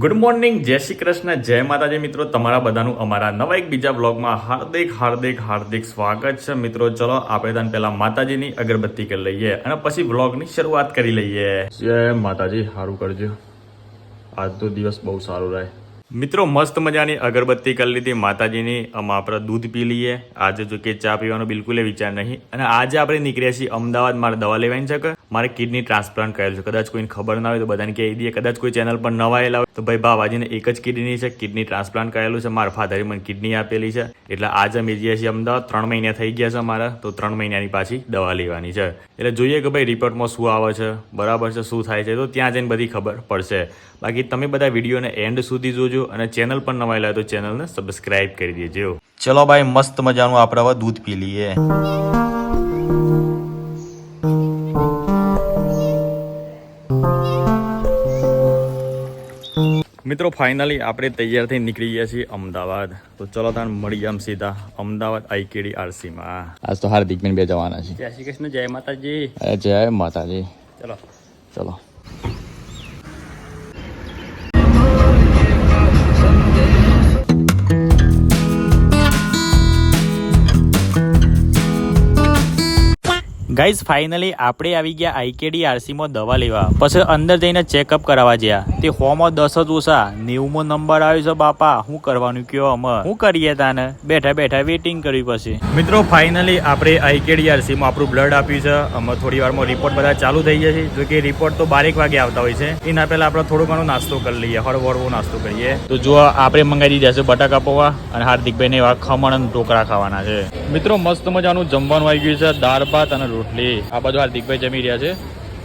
Good morning જય શ્રી કૃષ્ણ, જય માતાજી મિત્રો, તમારા બધાનું અમારા નવા એક બીજા બ્લોગમાં હાર્દિક હાર્દિક હાર્દિક સ્વાગત છે. મિત્રો, ચલો આપણે તને પહેલા માતાજીની અગરબત્તી કરી લઈએ અને પછી બ્લોગની શરૂઆત કરી લઈએ. જય માતાજી સારું કરજો. આજ તો દિવસ બહુ સારો રહે. મિત્રો, મસ્ત મજાની અગરબત્તી કરી લીધી. માતાજીની, આમાં આપણે દૂધ પી લઈએ. આજે જો કે ચા પીવાનો બિલકુલ વિચાર નહીં. અને આજે આપણે નીકળ્યા છીએ અમદાવાદ. મારે દવા લેવાની છે મારે કિડની ટ્રાન્સપ્લાન્ટ કરેલું છે. કદાચ કોઈને ખબર ના હોય તો બધાને કહી દઈએ. કદાચ કોઈ ચેનલ પર નવા આવેલા હોય તો ભાઈ બાવાજીને એક જ કિડની છે. કિડની ટ્રાન્સપ્લાન્ટ કરેલું છે. મારા ફાધરે મને કિડની આપેલી છે. એટલે આજે અમે જઈએ છીએ અમદાવાદ. ત્રણ મહિના થઈ ગયા છે મારા તો ત્રણ મહિનાની પાછી દવા લેવાની છે. એટલે જોઈએ કે ભાઈ રિપોર્ટમાં શું આવે છે, બરાબર છે, શું થાય છે, તો ત્યાં જઈને બધી ખબર પડશે. બાકી તમે બધા વિડીયોને એન્ડ સુધી જોજો અને ચેનલ પણ નવાઈ લાવે તો ચેનલને સબસ્ક્રાઇબ કરી દેજો. ચલો ભાઈ, મસ્ત મજાનું આપણે હવે દૂધ પી લઈએ. મિત્રો ફાઇનલી આપણે તૈયાર થઈ નીકળી ગયા છીએ અમદાવાદ. તો ચલો તાન મળી આમ સીધા અમદાવાદ આઈકેડી આરસીમાં આજ તો હાર્દિક બે જવાના છે. જય શ્રી કૃષ્ણ જય માતાજી. જય માતાજી. ચલો. ચલો. ગાઈઝ, ફાઇનલી આપણે આવી ગયા આઈકેડી આરસીમાં દવા લેવા. પછી અંદર જઈને ચેકઅપ કરાવવા ગયા. તે હોમાં દસ જ ઓછા. નેવુંમો નંબર આવ્યો છે, બાપા. શું કરવાનું કયો અમે શું કરીએ તાને? બેઠા બેઠા વેઇટિંગ કરવી પછી. મિત્રો, ફાઇનલી આપણે આઈકેડી આરસીમાં આપણું બ્લડ આપ્યું છે. અમે થોડી વારમાં રિપોર્ટ બધા ચાલુ થઈ જશે જો કે રિપોર્ટ તો બારેક વાગે આવતા હોય છે. એના પહેલા આપણે થોડો ઘણો નાસ્તો કરી લઈએ. હળવો નાસ્તો કરીએ. તો જો આપણે મંગાવી દીધા છે બટાકા પૌવા અને હાર્દિકભાઈને એવા ખમણ અને ઢોકળા ખાવાના છે. મિત્રો, મસ્ત મજાનું જમવાનું આવી ગયું છે. દાળ ભાત અને રોટલી, આ બધું હાર્દિકભાઈ જમી રહ્યા છે.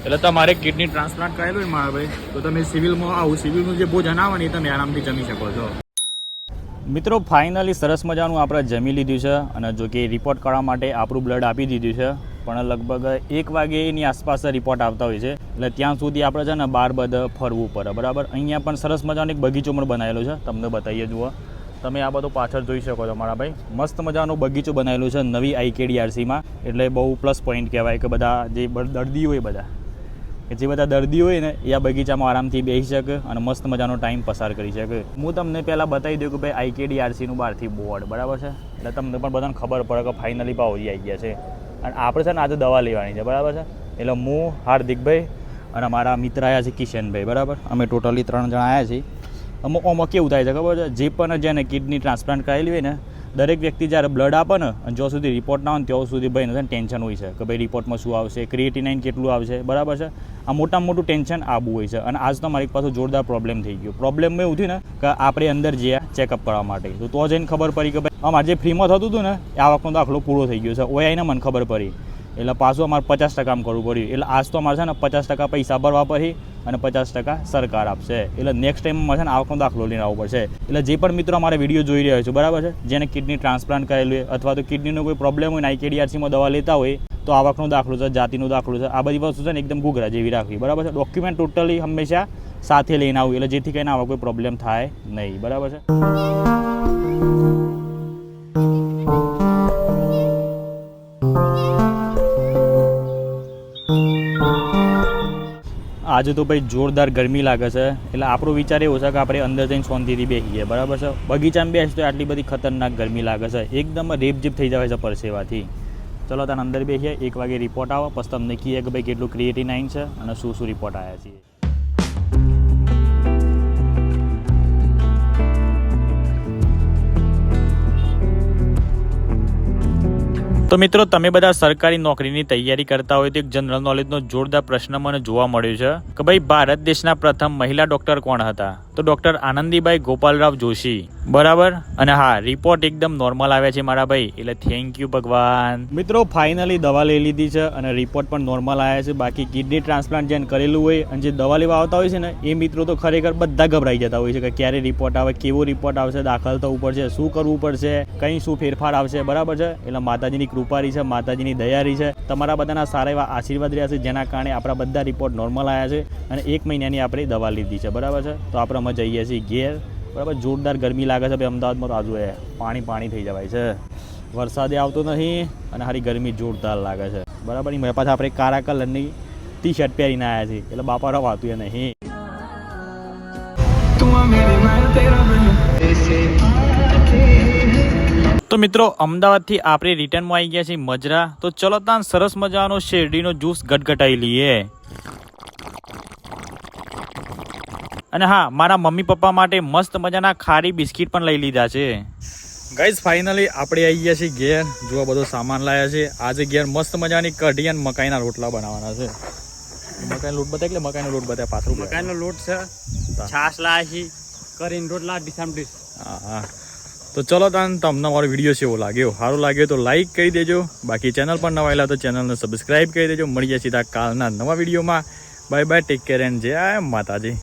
એટલે તમારે કિડની ટ્રાન્સપ્લાન્ટ કરેલું હોય મારા તો તમે સિવિલમાં આવું. સિવિલનું જે ભોજન આવે ને તમે આરામથી જમી શકો છો. મિત્રો ફાઇનલી સરસ મજાનું આપણે જમી લીધું છે અને જો કે રિપોર્ટ કરવા માટે આપણું બ્લડ આપી દીધું છે. પણ લગભગ એક વાગ્યેની આસપાસ રિપોર્ટ આવતા હોય છે. એટલે ત્યાં સુધી આપણે છે ને બાર બધા ફરવું પડે, બરાબર? અહીંયા પણ સરસ મજાનો એક બગીચો પણ બનાવેલો છે. તમને બતાવીએ જુઓ. તમે આ બધું પાછળ જોઈ શકો છો મારા ભાઈ. મસ્ત મજાનો બગીચો બનાવેલું છે નવી આઈકેડીઆરસીમાં એટલે બહુ પ્લસ પોઈન્ટ કહેવાય કે બધા જે દર્દીઓ હોય બધા. કે જે બધા દર્દીઓ હોય ને, એ આ બગીચામાં આરામથી બેસી શકે અને મસ્ત મજાનો ટાઈમ પસાર કરી શકે. હું તમને પહેલાં બતાવી દઉં કે ભાઈ આઈકેડી આરસીનું બહારથી બોર્ડ બરાબર છે? એટલે તમને પણ બધાને ખબર પડે કે ફાઇનલી ભાવજી આવી ગયા છે. અને આપણે છે ને આજે દવા લેવાની છે, બરાબર છે? એટલે હું, હાર્દિકભાઈ અને મારા મિત્ર આવ્યા છે કિશનભાઈ, બરાબર? અમે ટોટલી ત્રણ જણા આવ્યા છીએ. અમુક આમાં કેવું થાય છે ખબર છે? જે પણ જેને કિડની ટ્રાન્સપ્લાન્ટ કરેલી હોય ને, દરેક વ્યક્તિ જ્યારે બ્લડ આપે ને, અને જ્યાં સુધી રિપોર્ટ ના આવે ત્યાં સુધી ભાઈને નથી ટેન્શન હોય છે કે ભાઈ રિપોર્ટમાં શું આવશે ક્રિએટિનાઇન કેટલું આવશે, બરાબર છે? આ મોટામાં મોટું ટેન્શન આબુ હોય છે. અને આજ તો મારી પાસે જોરદાર પ્રોબ્લેમ થઈ ગયો. પ્રોબ્લેમ એવું થયું ને કે આપણે અંદર જઈએ ચેકઅપ કરવા માટે. તો તો જઈને ખબર પડી કે ભાઈ અમારે જે ફ્રીમાં થતું હતું ને, આ વખતનો દાખલો પૂરો થઈ ગયો છે. ઓ આવીને મને ખબર પડી. એટલે પાછું અમારે પચાસ ટકા કરવું પડ્યું. એટલે આજ તો અમારે છે ને પચાસ ટકા પૈસા ભરવા પડી અને પચાસ ટકા સરકાર આપશે. એટલે નેક્સ્ટ ટાઈમ અમારે છે ને આવકનો દાખલો લઈને આવવો પડશે. એટલે જે પણ મિત્રો અમારે વીડિયો જોઈ રહ્યા છે, બરાબર છે? જેને કિડની ટ્રાન્સપ્લાન્ટ કરેલું હોય અથવા તો કિડનીનો કોઈ પ્રોબ્લેમ હોય ને આઈકેડીઆરસીમાં દવા લેતા હોય, તો આવકનો દાખલો છે, જાતિનો દાખલો છે. આ બધી વસ્તુ છે ને એકદમ ઘૂઘરા જેવી રાખવી, બરાબર છે? ડોક્યુમેન્ટ ટોટલી હંમેશા સાથે લઈને આવવું, એટલે જેથી કરીને આવા કોઈ પ્રોબ્લેમ થાય નહીં, બરાબર છે? આજે તો ભાઈ જોરદાર ગરમી લાગે છે. એટલે આપણો વિચાર એવો છે કે આપણે અંદર જઈને શાંતિથી બેસીએ. બરાબર છે? બગીચામાં બેસીએ તો આટલી બધી ખતરનાક ગરમી લાગે છે. એકદમ રેપજીપ થઈ જાય છે પરસેવાથી. ચલો તને અંદર બેસીએ. એક વાગે રિપોર્ટ આવો. પછી તમને કહીએ કે ભાઈ કેટલું ક્રિએટિનાઇન છે અને શું શું રિપોર્ટ આવ્યા છે તો મિત્રો, તમે બધા સરકારી નોકરીની તૈયારી કરતા હોય તો એક જનરલ નોલેજનો જોરદાર પ્રશ્ન મને જોવા મળ્યો છે કે ભાઈ, ભારત દેશના પ્રથમ મહિલા ડોક્ટર કોણ હતા? તો ડોક્ટર આનંદીબાઈ ગોપાલરાવ જોશી. બરાબર? અને હા રિપોર્ટ એકદમ નોર્મલ આવ્યા છે મારા ભાઈ. એટલે થેન્ક યુ ભગવાન. મિત્રો ફાઇનલી દવા લઈ લીધી છે અને રિપોર્ટ પણ નોર્મલ આવ્યા છે. બાકી કિડની ટ્રાન્સપ્લાન્ટ જેને કરેલું હોય અને જે દવા લેવા આવતા હોય છે ને, એ મિત્રો તો ખરેખર બધા ગભરાઈ જતા હોય છે કે ક્યારે રિપોર્ટ આવે, કેવો રિપોર્ટ આવશે, દાખલ થવું પડશે, શું કરવું પડશે, કઈ શું ફેરફાર આવશે. બરાબર છે? એટલે માતાજીની કૃપારી છે, માતાજીની દયારી છે. તમારા બધાના સારા એવા આશીર્વાદ રહ્યા છે, જેના કારણે આપણા બધા રિપોર્ટ નોર્મલ આવ્યા છે અને એક મહિનાની આપણે દવા લીધી છે, બરાબર છે? તો આપણે અમે જઈએ છીએ ઘેર. બરાબર, જોરદાર ગરમી લાગે છે, ભાઈ અમદાવાદમાં તો આજુ એ પાણી પાણી થઈ જવાય છે. વરસાદે આવતો નહીં અને હારી ગરમી જોરદાર લાગે છે. બરાબર એમાં પાછા આપણે કાળા કલરની ટી શર્ટ પહેરીને આવ્યા છીએ. એટલે બાપા રવાતું એ નહીં. तू તો મિત્રો અમદાવાદથી આપણે રિટર્નમાં આવી ગયા છીએ મજરા. તો ચલો ત્યાં સરસ મજાનો શેરડીનો જ્યુસ ગટગટાઈ લઈએ. અને હા મારા મમ્મી પપ્પા માટે મસ્ત મજાના ખારી બિસ્કિટ પણ લઈ લીધા છે. ગાઈઝ ફાઇનલી આપણે આવી ગયા છીએ ઘેર. જો બધો સામાન લાયા છે. આજે ઘેર મસ્ત મજાની કઢી અને મકાઈના રોટલા બનાવવાના છે. મકાઈનો લોટ બતાય એટલે મકાઈનો લોટ બતાય? પાથરું. મકાઈનો લોટ છે. છાશ લાયા છે કરીને રોટલા ડીસામ ડીસ હા હા. તો ચલો તાન તમને મારો વીડિયો છે એવો લાગ્યો. સારો લાગ્યો તો લાઇક કરી દેજો. બાકી ચેનલ પર નવા આવેલા તો ચેનલને સબસ્ક્રાઈબ કરી દેજો. મળીએ સીધા કાલના નવા વિડીયોમાં bye bye take care and જય માતાજી.